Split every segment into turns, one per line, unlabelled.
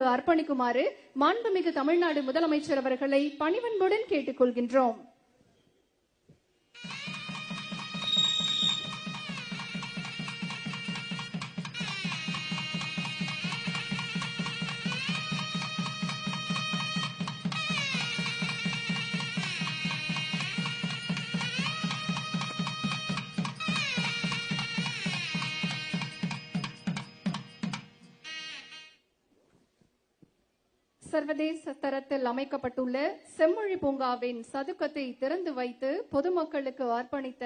அர்ப்பணிக்குமாறு மாண்புமிகு தமிழ்நாடு முதலமைச்சர் அவர்களை பணிவன்புடன் கேட்டுக்கொள்கின்றோம். சர்வதேச தரத்தில் அமைக்கப்பட்டுள்ள செம்மொழி பூங்காவின் சதுக்கத்தை திறந்து வைத்து பொதுமக்களுக்கு அர்ப்பணித்த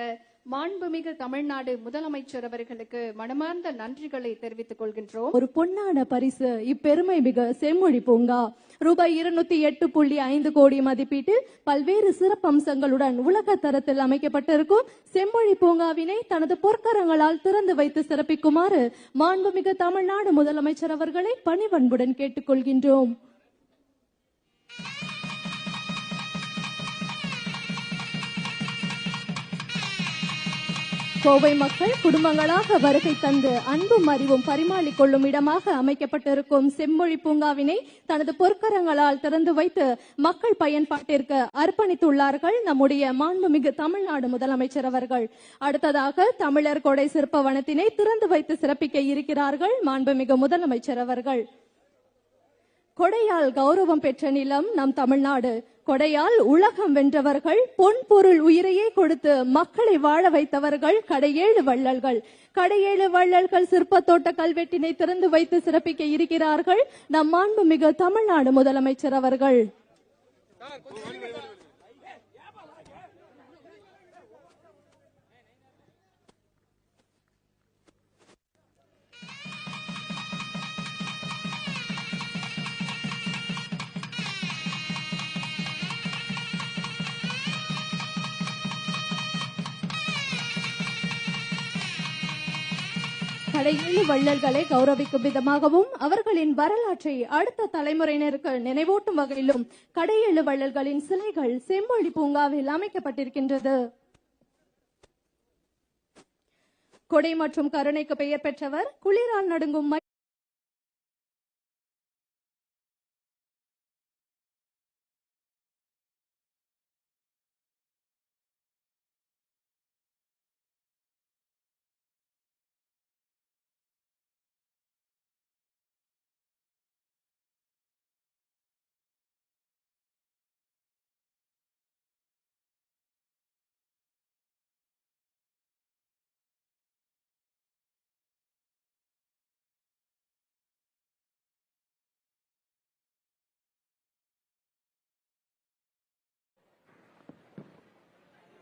மாண்புமிகு தமிழ்நாடு முதலமைச்சர் அவர்களுக்கு மனமார்ந்த நன்றிகளை தெரிவித்துக் கொள்கின்றோம்.
ஒரு பொன்னான பரிசு இப்பெருமை மிக செம்மொழி பூங்கா. ரூபாய் இருநூத்தி எட்டு புள்ளி ஐந்து கோடி மதிப்பீட்டில் பல்வேறு சிறப்பம்சங்களுடன் உலக தரத்தில் அமைக்கப்பட்டிருக்கும் செம்மொழி பூங்காவினை தனது பொற்கரங்களால் திறந்து வைத்து சிறப்பிக்குமாறு மாண்புமிகு தமிழ்நாடு முதலமைச்சர் அவர்களை பணிவன்புடன் கேட்டுக்கொள்கின்றோம். கோவை மக்கள் குடும்பங்களாக வருகை தந்து அன்பும் அறிவும் பரிமாறிக் கொள்ளும் இடமாக அமைக்கப்பட்டிருக்கும் செம்மொழி பூங்காவினை தனது பொற்கரங்களால் திறந்து வைத்து மக்கள் பயன்பாட்டிற்கு அர்ப்பணித்துள்ளார்கள் நம்முடைய மாண்புமிகு தமிழ்நாடு முதலமைச்சர் அவர்கள். அடுத்ததாக தமிழர் கொடை சிற்ப வனத்தினை திறந்து வைத்து சிறப்பிக்க இருக்கிறார்கள் மாண்புமிகு முதலமைச்சர் அவர்கள். கொடையால் கௌரவம் பெற்ற நிலம் நம் தமிழ்நாடு. கொடையால் உலகம் வென்றவர்கள் பொன் பொருள் உயிரையே கொடுத்து மக்களை வாழ வைத்தவர்கள் கடையேழு வள்ளல்கள். கடையேழு வள்ளல்கள் சிற்பத்தோட்ட கல்வெட்டினை திறந்து வைத்து சிறப்பிக்க இருக்கிறார்கள். நம் மாண்புமிகு தமிழ்நாடு முதலமைச்சர் அவர்கள். கடையேழு வள்ளல்களை கௌரவிக்கும் விதமாகவும் அவர்களின் வரலாற்றை அடுத்த தலைமுறையினருக்கு நினைவூட்டும் வகையிலும் கடையெழு வள்ளல்களின் சிலைகள் செம்மொழி பூங்காவில் அமைக்கப்பட்டிருக்கின்றது. கொடை மற்றும் கருணைக்கு பெயர் பெற்றவர் குளிரால் நடுங்கும்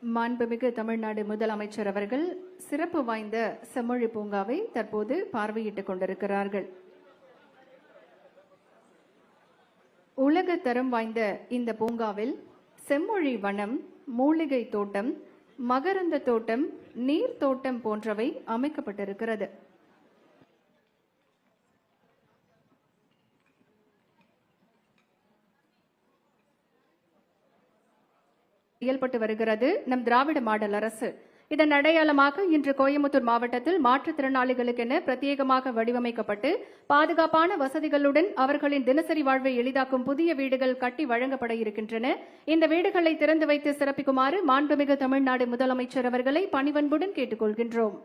மாண்புமிகு தமிழ்நாடு முதலமைச்சர் அவர்கள் சிறப்பு வாய்ந்த செம்மொழி பூங்காவை தற்போது பார்வையிட்டுக் கொண்டிருக்கிறார்கள். உலக தரம் வாய்ந்த இந்த பூங்காவில் செம்மொழி வனம் மூலிகை தோட்டம் மகரந்த தோட்டம் நீர் தோட்டம் போன்றவை அமைக்கப்பட்டிருக்கிறது. செயல்பட்டு வருகிறது நம் திராவிட மாடல் அரசு. இதன் அடையாளமாக இன்று கோயம்புத்தூர் மாவட்டத்தில் மாற்றுத்திறனாளிகளுக்கென பிரத்யேகமாக வடிவமைக்கப்பட்டு பாதுகாப்பான வசதிகளுடன் அவர்களின் தினசரி வாழ்வை எளிதாக்கும் புதிய வீடுகள் கட்டி வழங்கப்பட இருக்கின்றன. இந்த வீடுகளை திறந்து வைத்து சிறப்பிக்குமாறு மாண்புமிகு தமிழ்நாடு முதலமைச்சர் அவர்களை பணிவன்புடன் கேட்டுக்கொள்கின்றோம்.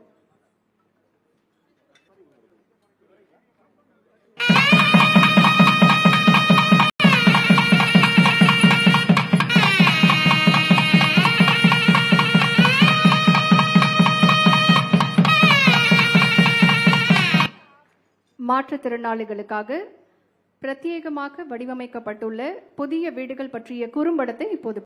மாற்றுத்திறனாளிகளுக்காக பிரத்யேகமாக வடிவமைக்கப்பட்டுள்ள புதிய வீடுகள் பற்றிய குறும்படத்தை இப்போது